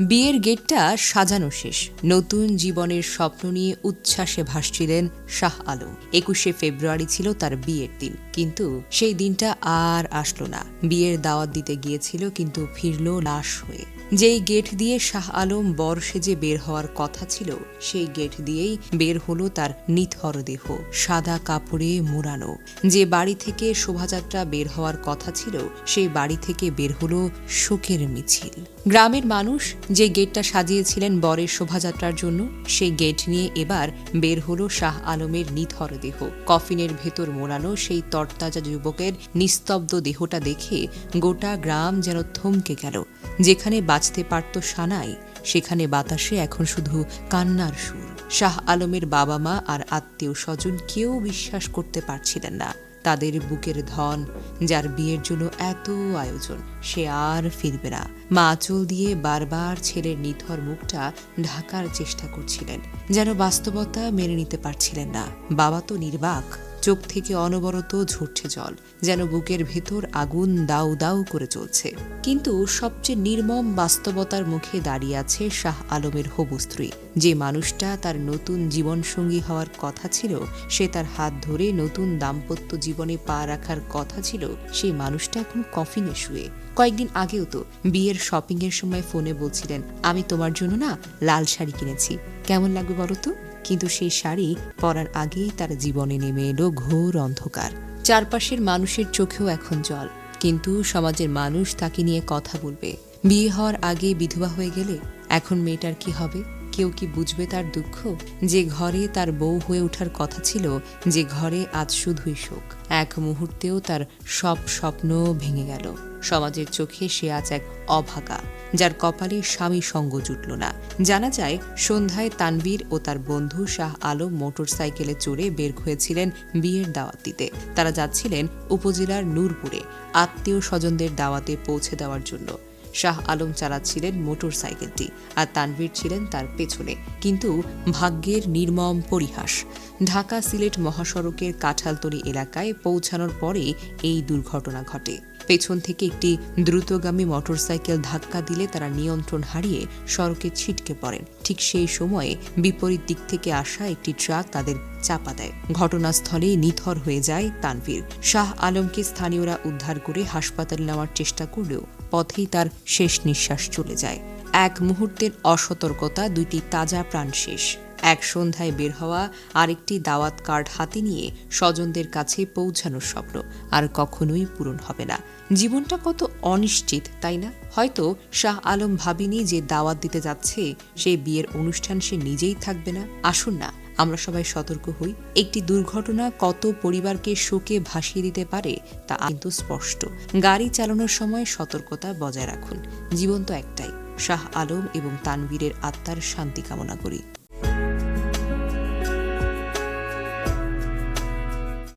বিয়ের গেটটা সাজানো শেষ। নতুন জীবনের স্বপ্ন নিয়ে উচ্ছ্বাসে ভাসছিলেন শাহ আলম। একুশে ফেব্রুয়ারি ছিল তার বিয়ের দিন। কিন্তু সেই দিনটা আর আসলো না। বিয়ের দাওয়াত দিতে গিয়েছিল, কিন্তু ফিরল লাশ হয়ে। যেই গেট দিয়ে শাহ আলম বর সেজে বের হওয়ার কথা ছিল, সেই গেট দিয়েই বের হলো তার নিথর দেহ, সাদা কাপড়ে মোড়ানো। যে বাড়ি থেকে শোভাযাত্রা বের হওয়ার কথা ছিল, সেই বাড়ি থেকে বের হলো শোকের মিছিল। গ্রামের মানুষ যে গেটটা সাজিয়েছিলেন বরের শোভাযাত্রার জন্য, সেই গেট নিয়ে এবার বের হলো শাহ আলমের নিথর দেহ। কফিনের ভেতর মোড়ানো সেই তরতাজা যুবকের নিস্তব্ধ দেহটা দেখে গোটা গ্রাম যেন থমকে গেল। যেখানে বাঁচতে পারত সানাই, সেখানে বাতাসে এখন শুধু কান্নার সুর। শাহ আলমের বাবা মা আর আত্মীয় স্বজন কেউ বিশ্বাস করতে পারছিলেন না। তাদের বুকের ধন, যার বিয়ের জন্য এত আয়োজন, সে আর ফিরবে না। মা আঁচল দিয়ে বারবার ছেলের নিথর মুখটা ঢাকার চেষ্টা করছিলেন, যেন বাস্তবতা মেনে নিতে পারছিলেন না। বাবা তো নির্বাক। চোখ থেকে অনবরত ঝরছে জল, যেন বুকের ভেতর আগুন দাউ দাউ করে চলছে। কিন্তু সবচেয়ে নির্মম বাস্তবতার মুখে দাঁড়িয়ে আছে শাহ আলমের হবু স্ত্রী। যে মানুষটা তার নতুন জীবনসঙ্গী হওয়ার কথা ছিল, সে তার হাত ধরে নতুন দাম্পত্য জীবনে পা রাখার কথা ছিল সেই মানুষটা এখন কফিনে শুয়ে। কয়েকদিন আগেও তো বিয়ের শপিং এর সময় ফোনে বলছিলেন, আমি তোমার জন্য না লাল শাড়ি কিনেছি। কেমন লাগবে বলো তো? কিন্তু সেই শাড়ি পরার আগেই তার জীবনে নেমে এলো ঘোর অন্ধকার। চারপাশের মানুষের চোখেও এখন জল। কিন্তু সমাজের মানুষ তাকে নিয়ে কথা বলবে। বিয়ে হওয়ার আগে বিধবা হয়ে গেলে এখন মেয়েটার কি হবে? কেউ কি বুঝবে তার দুঃখ? যে ঘরে তার বউ হয়ে ওঠার কথা ছিল, যে ঘরে আজ শুধুই শোক। এক মুহূর্তেও তার সব স্বপ্ন ভেঙে গেল। সমাজের চোখে সে আজ এক অভাগা, যার কপালে স্বামী সঙ্গ জুটল না। জানা যায়, সন্ধ্যায় তানবীর ও তার বন্ধু শাহ আলম মোটরসাইকেলে চড়ে বের হয়েছিলেন বিয়ের দাওয়াত দিতে তারা যাচ্ছিলেন উপজেলার নূরপুরে, আত্মীয় স্বজনদের দাওয়াতে পৌঁছে দেওয়ার জন্য। শাহ আলম চালাচ্ছিলেন মোটর সাইকেলটি আর তানভীর ছিলেন তার পেছনে। কিন্তু ভাগ্যের নির্মম পরিহাস, ঢাকা সিলেট মহাসড়কের কাঁঠালতলি এলাকায় পৌঁছানোর পরে এই দুর্ঘটনা ঘটে। পেছন থেকে একটি দ্রুতগামী মোটরসাইকেল ধাক্কা দিলে তারা নিয়ন্ত্রণ হারিয়ে সড়কে ছিটকে পড়েন। ঠিক সেই সময়ে বিপরীত দিক থেকে আসা একটি ট্রাক তাদের চাপা দেয়। ঘটনাস্থলে নিথর হয়ে যায় তানভীর। শাহ আলমকে স্থানীয়রা উদ্ধার করে হাসপাতালে নেওয়ার চেষ্টা করলেও পথেই তার শেষ নিঃশ্বাস চলে যায়। এক মুহূর্তের অসতর্কতা, দুইটি তাজা প্রাণ শেষ। এক সন্ধ্যায় বের হওয়া, আরেকটি দাওয়াত কার্ড হাতে নিয়ে স্বজনদের কাছে পৌঁছানোর স্বপ্ন আর কখনোই পূরণ হবে না। জীবনটা কত অনিশ্চিত, তাই না? হয়তো শাহ আলম ভাবিনি যে দাওয়াত দিতে যাচ্ছে, সেই বিয়ের অনুষ্ঠান সে নিজেই থাকবে না। আসুন না। আমরা সবাই সতর্ক হই। একটি দুর্ঘটনা কত পরিবারকে শোকে ভাসিয়ে দিতে পারে তা কিন্তু স্পষ্ট। গাড়ি চালানোর সময় সতর্কতা বজায় রাখুন। জীবন তো একটাই। শাহ আলম এবং তানবীরের আত্মার শান্তি কামনা করি।